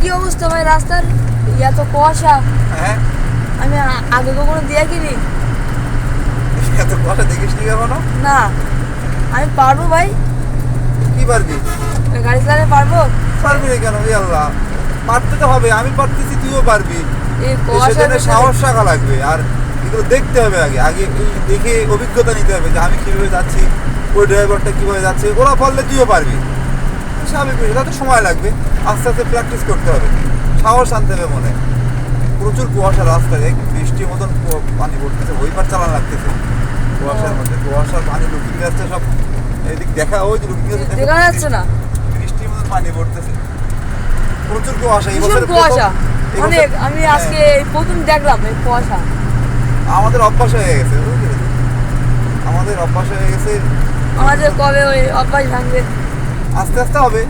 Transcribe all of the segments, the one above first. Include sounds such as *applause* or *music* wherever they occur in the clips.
কি অবস্থা ভাই রাস্তার? এত কুয়াশা। হ্যাঁ? আমি আগে কখনো দেখিনি। এত কথা দেখিস নি এখনও না। আমি পারব ভাই। কি পারবি? গাড়ি চালাতে পারব? পারবি না কেন? এই আল্লাহ। পারতে তো হবে আমি পারতেছি তুইও পারবি। এই সেজন্য কুয়াশা সাহস রাখা লাগবে। আর এগুলো দেখতে হবে আগে। আগে দেখে অভিজ্ঞতা নিতে হবে যে আমি কীভাবে যাচ্ছি ওই ড্রাইভারটা কীভাবে যাচ্ছে ওরা পারলে তুইও পারবি। স্বাভাবিক বিষয়, এটা তো সময় লাগবে। আস্তে আস্তে প্র্যাকটিস করতে হবে। সাহস আনতে হবে মনে। প্রচুর কুয়াশা রাস্তায় বৃষ্টির মতন পানি পড়তেছে। ওই পার চালান লাগতেছে। কুয়াশার মধ্যে কুয়াশার পানি লুকিং গ্যাসটা সব। এদিক দেখা ওই যে লুকিং দেখা। যাচ্ছে না। বৃষ্টির মতন পানি পড়তেছে। প্রচুর কুয়াশা এই বছরের কুয়াশা। অনেক বছর- আমি হ্যাঁ। আজকে এই প্রথম দেখলাম এই কুয়াশা। আমাদের অভ্যাস হয়ে গেছে আমাদের অভ্যাস হয়ে গেছে। আমাদের কবে ওই অভ্যাস ভাঙবে? আস্তে আস্তে হবে।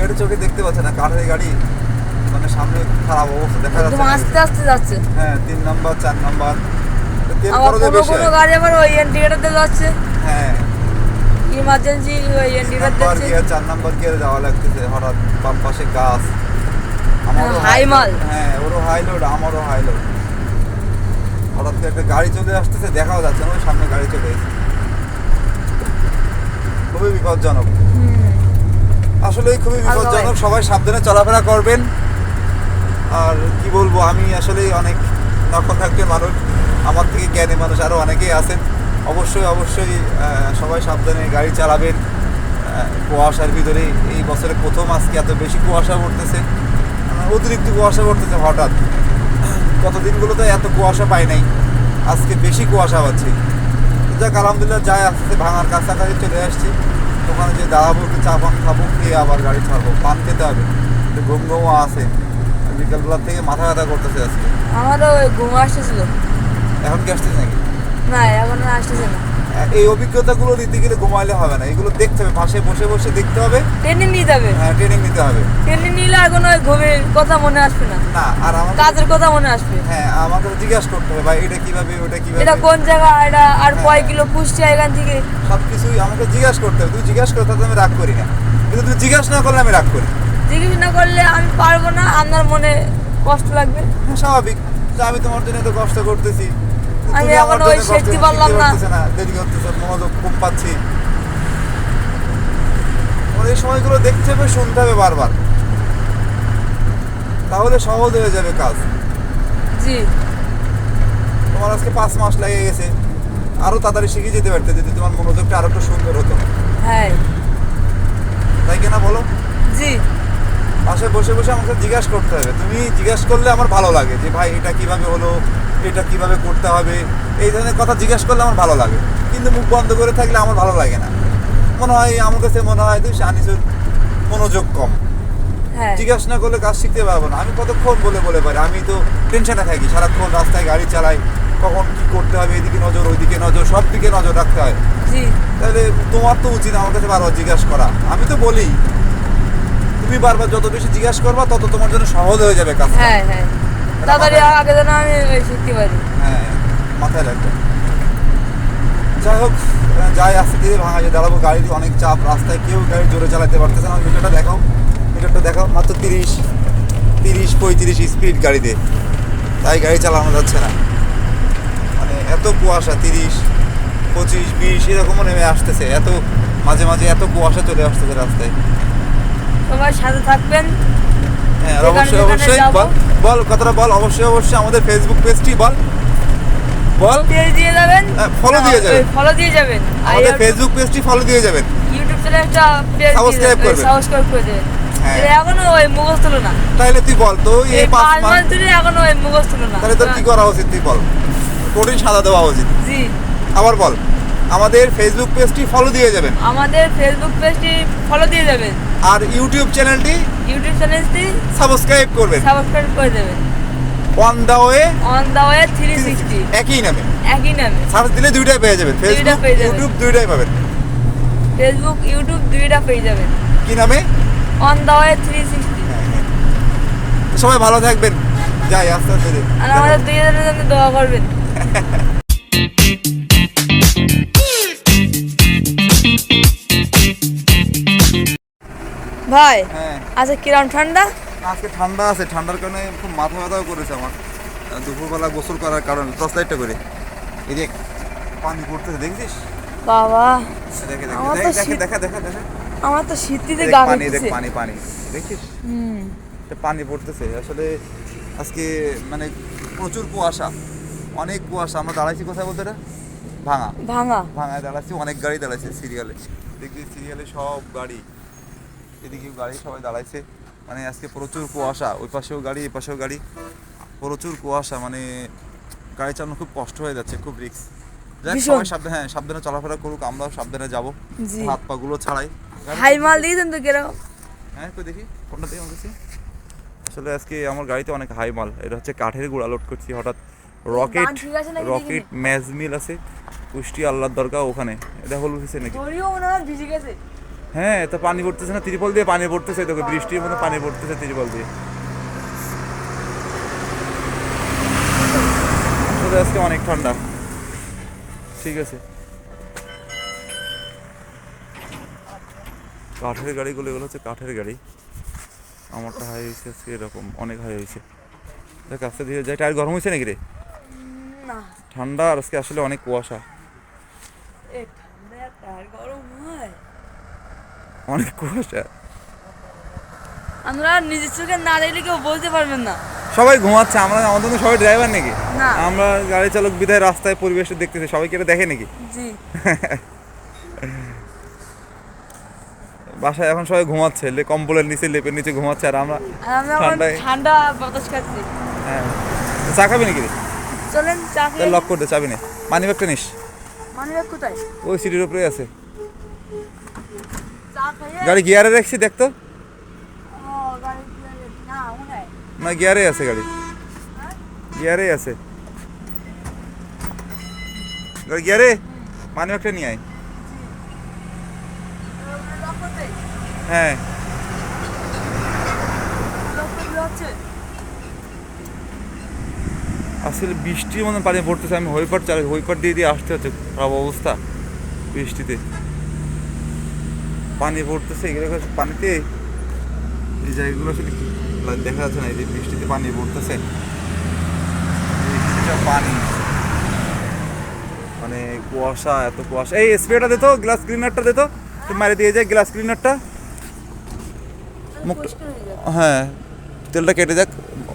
গাড়ি চোখে দেখতে পাচ্ছে না কাঠের গাড়ি। মানে সামনে খারাপ অবস্থা দেখা যাচ্ছে আস্তে আস্তে যাচ্ছে। হ্যাঁ তিন নাম্বার চার নাম্বার। তেল আবার খরচে কোনো বেশি কোনো গাড়ি আবার ওই ইন্ডিকেটারতে যাচ্ছে। হ্যাঁ। ইমার্জেন্সি ওই ইন্ডিকেটার চার নাম্বার গিয়ারে যাওয়া লাগতেছে হঠাৎ বাম পাশে গাছ। আমারও হাই মাল। হ্যাঁ ওরও হাই লোড আমারও হাই লোড হঠাৎ করে একটা গাড়ি চলে আসতেছে দেখাও যাচ্ছে না ওই সামনে গাড়ি চলে এসেছে। খুবই বিপজ্জনক। হুম। আসলে খুবই বিপজ্জনক সবাই সাবধানে চলাফেরা করবেন। আর কি বলব আমি আসলে অনেক নক্ষত্র একজন মানুষ আমার থেকে জ্ঞানী মানুষ আরও অনেকেই আছেন। অবশ্যই অবশ্যই সবাই সাবধানে গাড়ি চালাবেন। কুয়াশার ভিতরে এই বছরে প্রথম আজকে এত বেশি কুয়াশা পড়তেছে। অতিরিক্ত কুয়াশা পড়তেছে হঠাৎ। গত দিনগুলোতে এত কুয়াশা পাই নাই আজকে বেশি কুয়াশা পাচ্ছি যাক আলহামদুলিল্লাহ যাই আস্তে আস্তে ভাঙার কাছাকাছি চলে আসছি। ওখানে যে দাদা একটু চা পান খাব খেয়ে আবার গাড়ি ছাড়বো। পান খেতে হবে। একটু ঘুম ঘুমও আছে। বিকালবেলা থেকে মাথা ব্যথা করতেছে আজকে। আমারও ওই ঘুম আসতেছিল। এখন কি আসতেছে নাকি? না এখন আসতেছে না। এই অভিজ্ঞতাগুলো নিতে গেলে ঘুমাইলে হবে না। এগুলো দেখতে হবে। পাশে বসে বসে দেখতে হবে। ট্রেনে নিয়ে যাবে হ্যাঁ ট্রেনিং নিতে হবে। ট্রেনে নিলে আর কোনো ওই ঘুমের কথা মনে আসবে না। না আর আমার কাজের কথা মনে আসবে। হ্যাঁ আমাকে জিজ্ঞাসা করতে হবে ভাই এটা কীভাবে ওটা কীভাবে? এটা কোন জায়গা? এটা আর হ্যাঁ। কয় কিলো পুষছে এখান থেকে? সব কিছুই আমাকে জিজ্ঞাসা করতে হবে। তুই জিজ্ঞাসা করতে আমি রাগ করি না। কিন্তু তুই জিজ্ঞাসা না করলে আমি রাগ করি। জিজ্ঞেস না করলে আমি পারব না। আপনার মনে কষ্ট লাগবে। হ্যাঁ, স্বাভাবিক। আমি তোমার জন্য এত কষ্ট করতেছি। আমি এখনও ওই শিখতে পারলাম না। দেরি মনোযোগ কম পাচ্ছি। এই সময়গুলো দেখতে হবে শুনতে হবে বারবার। তাহলে সহজ হয়ে যাবে কাজ। জি। তোমার আজকে পাঁচ মাস লেগে গেছে। আরও তাড়াতাড়ি শিখে যেতে পারতে যদি তোমার মনোযোগটা আরও একটু সুন্দর হতো। হ্যাঁ। তাই কিনা বলো? জি। পাশে বসে বসে আমাকে জিজ্ঞাসা করতে হবে। তুমি জিজ্ঞাসা করলে আমার ভালো লাগে যে ভাই এটা কীভাবে হলো? এটা কীভাবে করতে হবে এই ধরনের কথা জিজ্ঞেস করলে আমার ভালো লাগে। কিন্তু মুখ বন্ধ করে থাকলে আমার ভালো লাগে না। মনে হয় আমার কাছে মনে হয় তুই আনিসুর মনোযোগ কম। হ্যাঁ। জিজ্ঞাসা না করলে কাজ শিখতে পারব না। আমি কতক্ষণ বলে বলে পারি? আমি তো টেনশনে থাকি। সারাক্ষণ রাস্তায় গাড়ি চালাই কখন কি করতে হবে এদিকে নজর ওইদিকে নজর সব দিকে নজর রাখতে হয়। তাহলে তোমার তো উচিত আমার কাছে বারবার জিজ্ঞাসা করা। আমি তো বলি তুমি বারবার যত বেশি জিজ্ঞাসা করবা তত তোমার জন্য সহজ হয়ে যাবে কাজ হ্যাঁ হ্যাঁ। তাড়াতাড়ি আগে যেন আমি শিখতে পারি। হ্যাঁ মাথায় রাখবে। যাই হোক যাই আস্তে ধীরে ভাঙা যে দাঁড়াবো গাড়ির অনেক চাপ রাস্তায় কেউ গাড়ি জোরে চালাতে পারতেছে না। মিটারটা দেখাও মিটারটা দেখাও। মাত্র তিরিশ তিরিশ পঁয়ত্রিশ স্পিড গাড়িতে। তাই গাড়ি চালানো যাচ্ছে না। মানে এত কুয়াশা তিরিশ পঁচিশ বিশ এরকমও নেমে আসতেছে। এত মাঝে মাঝে এত কুয়াশা চলে আসতেছে রাস্তায়। সবাই সাথে থাকবেন। হ্যাঁ অবশ্যই অবশ্যই। বল বল কথাটা বল অবশ্যই অবশ্যই আমাদের ফেসবুক পেজটি বল। বল। পেজ দিয়ে যাবেন? হ্যাঁ, follow দিয়ে যাবেন। ফলো দিয়ে যাবেন। আমাদের ফেসবুক পেজটি ফলো দিয়ে যাবেন। ইউটিউব চ্যানেলটা পেজ Subscribe করবেন। সাবস্ক্রাইব করে দেবেন। হ্যাঁ। এখনও ওই মুখস্থ হলো না। তাহলে তুই বল তো এই এই পাঁচ পাঁচ মাস মাস ধরে এখনও ওই মুখস্থ হলো না। তাহলে তোর কি করা উচিত তুই বল? কঠিন সাদা দেওয়া উচিত। জি। আবার বল। আমাদের ফেসবুক পেজটি ফলো দিয়ে যাবেন। আমাদের ফেসবুক পেজটি ফলো দিয়ে যাবেন। আর ইউটিউব চ্যানেলটি ইউটিউব চ্যানেলটি সাবস্ক্রাইব করবেন। সাবস্ক্রাইব করে দেবেন। On the way on the way three sixty একই নামে। একই নামে। সার্চ দিলে দুইটাই পেয়ে যাবেন। ফেসবুক। ইউটিউব দুইটাই পাবেন। ফেসবুক ইউটিউব দুইটা পেয়ে যাবেন। কি নামে? On the way three sixty হ্যাঁ, হ্যাঁ। সবাই ভালো থাকবেন। যাই আস্তে আস্তে। আর আমাদের দুইজনের জন্য দোয়া করবেন। *laughs* ভাই হ্যাঁ। আচ্ছা কিরম ঠান্ডা? আজকে ঠান্ডা আছে ঠান্ডার কারণে খুব মাথা ব্যথাও করেছে আমার। দুপুরবেলা গোসল করার কারণে টর্চ লাইটটা করে। এই দেখ পানি পড়তেছে দেখছিস? বাবা দেখে আমার তো শীত- দেখা আমার তো শীতিতে গা পানি দেখ পানি পানি। দেখছিস হুম। পানি পড়তেছে। আসলে আজকে মানে প্রচুর কুয়াশা। অনেক কুয়াশা। আমরা দাঁড়াইছি কোথায় বলতে এটা? ভাঙা। ভাঙা। ভাঙায় দাঁড়াচ্ছি অনেক গাড়ি দাঁড়াইছে সিরিয়ালে। দেখবি সিরিয়ালে সব গাড়ি। এদিকে গাড়ি সবাই দাঁড়াইছে। মানে আজকে প্রচুর কুয়াশা ওই পাশেও গাড়ি এই পাশেও গাড়ি। প্রচুর কুয়াশা মানে গাড়ি চালানো খুব কষ্ট হয়ে যাচ্ছে খুব যাক সবাই সাবধানে হ্যাঁ সাবধানে চলাফেরা করুক আমরাও সাবধানে যাব। হাত পা গুলো ছাড়াই। হাই মাল দিয়েছেন তো কীরকম হ্যাঁ কই দেখি কোনটা দেখি আমার কাছে আসলে আজকে আমার গাড়িতে অনেক হাই মাল এটা হচ্ছে কাঠের গুঁড়া লোড করছি হঠাৎ রকেট রকেট ম্যাজ মিল আছে পুষ্টি আল্লাহর দরকার ওখানে। এটা হল নাকি? ভিজে গেছে। হ্যাঁ তো পানি পড়তেছে না ত্রিপল দিয়ে পানি পড়তেছে তোকে বৃষ্টির মতো পানি পড়তেছে ত্রিপল দিয়ে। আজকে অনেক ঠান্ডা। ঠিক আছে। কাঠের গাড়িগুলো এগুলো হচ্ছে কাঠের গাড়ি। আমারটা হাই হয়েছে আজকে এরকম অনেক হাই হয়েছে। দেখ আস্তে ধীরে যাই। টায়ার গরম হয়েছে নাকি রে? ঠান্ডা আর আজকে আসলে অনেক কুয়াশা এ ঠান্ডা আর টায়ার গরম হয় অনেক কুয়াশা। আমরা নিজের চোখে না দেখলে কেউ বলতে পারবেন না। সবাই ঘুমাচ্ছে আমরা আমাদের তো সবাই ড্রাইভার নাকি? না। আমরা গাড়ি চালক বিধায় রাস্তায় পরিবেশটা দেখতেছি সবাই কি এটা দেখে নাকি? জি। *laughs* বাসায় এখন সবাই ঘুমাচ্ছে লে কম্বলের নিচে লেপের নিচে ঘুমাচ্ছে আর আমরা ঠান্ডায়- ঠান্ডা বাতাস খাচ্ছি। হ্যাঁ। চা খাবি নাকি চলেন চা লক করতে চাবি না। মানি ব্যাগটা নিস। মানিব্যাগ কোথায়? ওই সিটির উপরে আছে। গাড়ি গিয়ারে রাখছি দেখতো না, গিয়ারে আছে গাড়ি। গিয়ারে আছে। গাড়ি গিয়ারে? মানি ব্যাগটা নিয়ে হ্যাঁ। আসলে বৃষ্টির মতন পানি পড়তেছে, আমি হইপার চালাই হইপার দিয়ে দিয়ে আসতে হচ্ছে, খারাপ অবস্থা বৃষ্টিতে। পানি পড়তেছে এগুলো পানিতে। এই জায়গাগুলো আসলে দেখা যাচ্ছে না এই যে বৃষ্টিতে পানি পড়তেছে। বৃষ্টিটা পানি। মানে কুয়াশা এত কুয়াশা। এই স্প্রেটা দে তো গ্লাস ক্লিনারটা দে তো। তুই মারে দিয়ে যায় গ্লাস ক্লিনারটা। মুখটা- হয়ে হ্যাঁ তেলটা কেটে যাক।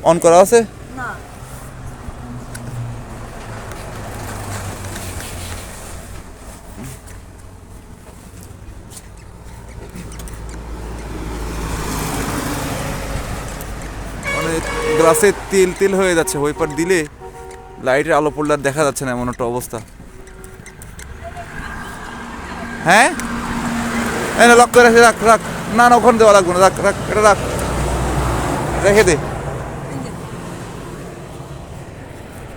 অন করা আছে? না মানে গ্লাসে তেল তেল হয়ে যাচ্ছে ওইপার দিলে লাইটের আলো পড়লে আর দেখা যাচ্ছে না এমন একটা অবস্থা। হ্যাঁ? না লক করে রাখ, রাখ রাখ। না না ওখানে দেওয়া লাগবে না রাখ রাখ এটা রাখ। রেখে দে।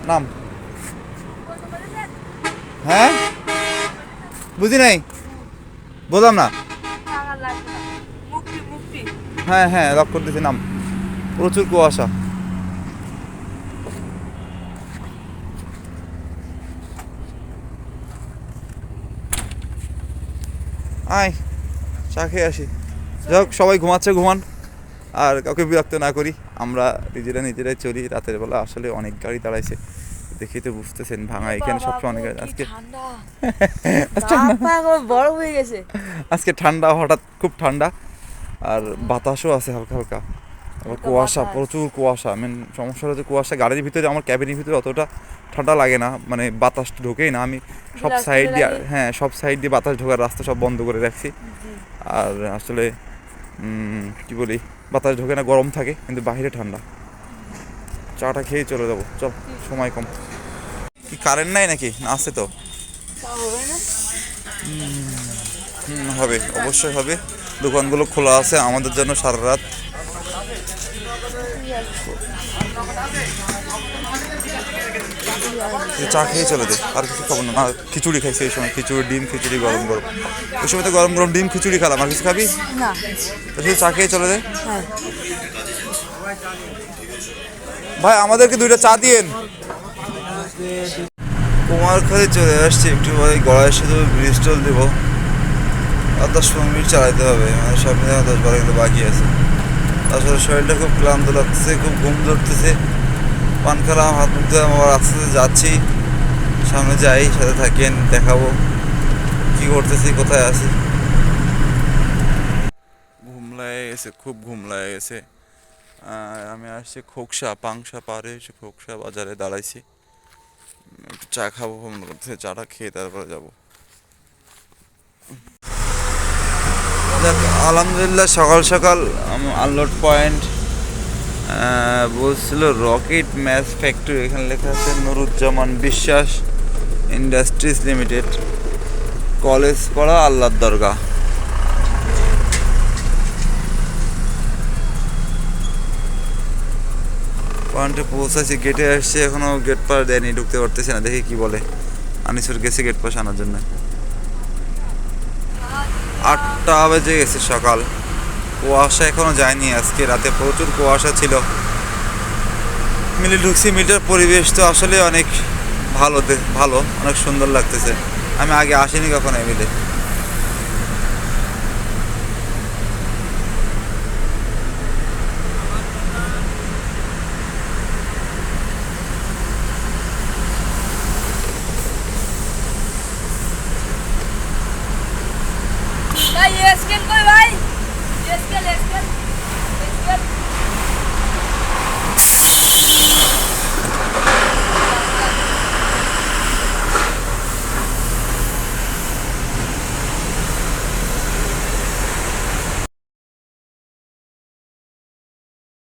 নাম। হ্যাঁ? বুঝি নাই? বললাম না? হ্যাঁ হ্যাঁ লক করে দিয়েছি নাম। প্রচুর কুয়াশা। আয় চা খেয়ে আসি। যাই হোক সবাই ঘুমাচ্ছে ঘুমান। আর কাউকে বিরক্ত না করি। আমরা নিজেরা নিজেরাই চলি। রাতের বেলা আসলে অনেক গাড়ি দাঁড়াইছে। দেখি তো বুঝতেছেন ভাঙা এখানে সবসময় অনেক গাড়ি। আজকে *laughs* বরফ হয়ে গেছে। আজকে ঠান্ডা হঠাৎ খুব ঠান্ডা। আর বাতাসও আছে হালকা হালকা। আবার কুয়াশা প্রচুর কুয়াশা। মেন সমস্যা হচ্ছে কুয়াশা গাড়ির ভিতরে আমার ক্যাবিনের ভিতরে অতটা ঠান্ডা লাগে না। মানে বাতাস ঢোকেই না। আমি সব সাইড দিয়ে হ্যাঁ সব সাইড দিয়ে বাতাস ঢোকার রাস্তা সব বন্ধ করে রাখছি। আর আসলে কি বলি? বাতাস ঢোকে না গরম থাকে কিন্তু বাইরে ঠান্ডা। চাটা খেয়ে চলে যাব। চল সময় কম। কি কারেন্ট নাই নাকি? না আছে তো। হবে হুম, হবে। অবশ্যই হবে। দোকানগুলো খোলা আছে আমাদের জন্য সারা রাত। চা খেয়ে চলে দে আর কিছু খাব না। খিচুড়ি খাইছি এই সময় খিচুড়ি ডিম খিচুড়ি গরম গরম। ওই সময় তো গরম গরম ডিম খিচুড়ি খেলাম। আর কিছু খাবি? না। তো শুধু চা খেয়ে চলে দে। হ্যাঁ। ভাই আমাদেরকে দুইটা চা দিয়েন। কুমারখালী চলে আসছি একটু পরে গলায় শুধু ব্রিস্টল দেবো। আর দশ পনেরো মিনিট চালাতে হবে মানে সব মিলে দশ বারো কিন্তু বাকি আছে। তাছাড়া শরীরটা খুব ক্লান্ত লাগতেছে, খুব ঘুম ধরতেছে। পান খেলাম, হাত মুখ আবার আস্তে আস্তে যাচ্ছি। সামনে যাই, সাথে থাকেন, দেখাবো। কি করতেছি, কোথায় আছি? ঘুম লাগে গেছে, খুব ঘুম লাগে গেছে। আর আমি আসছি খোকসা, পাংসা পারে এসে খোকসা বাজারে দাঁড়াইছি। একটু চা খাব মনে করতেছে চাটা খেয়ে তারপরে যাব। যাক আলহামদুলিল্লাহ সকাল সকাল আনলোড পয়েন্ট বলছিল রকেট ম্যাচ ফ্যাক্টরি এখানে লেখা আছে নুরুজ্জামান বিশ্বাস ইন্ডাস্ট্রিজ লিমিটেড কলেজ পড়া আল্লাহর দরগা পয়েন্টে পৌঁছাচ্ছি গেটে আসছে, এখনও গেট পার দেয়নি, ঢুকতে পারতেছে না, দেখি কি বলে। আনিসুর গেছে গেট পাশ আনার জন্য। আটটা বেজে গেছে সকাল। কুয়াশা এখনও যায়নি আজকে, রাতে প্রচুর কুয়াশা ছিল। মিলি ঢুকছি মিটার পরিবেশ তো আসলে অনেক ভালো ভালো, অনেক সুন্দর লাগতেছে। আমি আগে আসিনি কখনো মিলে। Ay, es que el goodbye. Y es que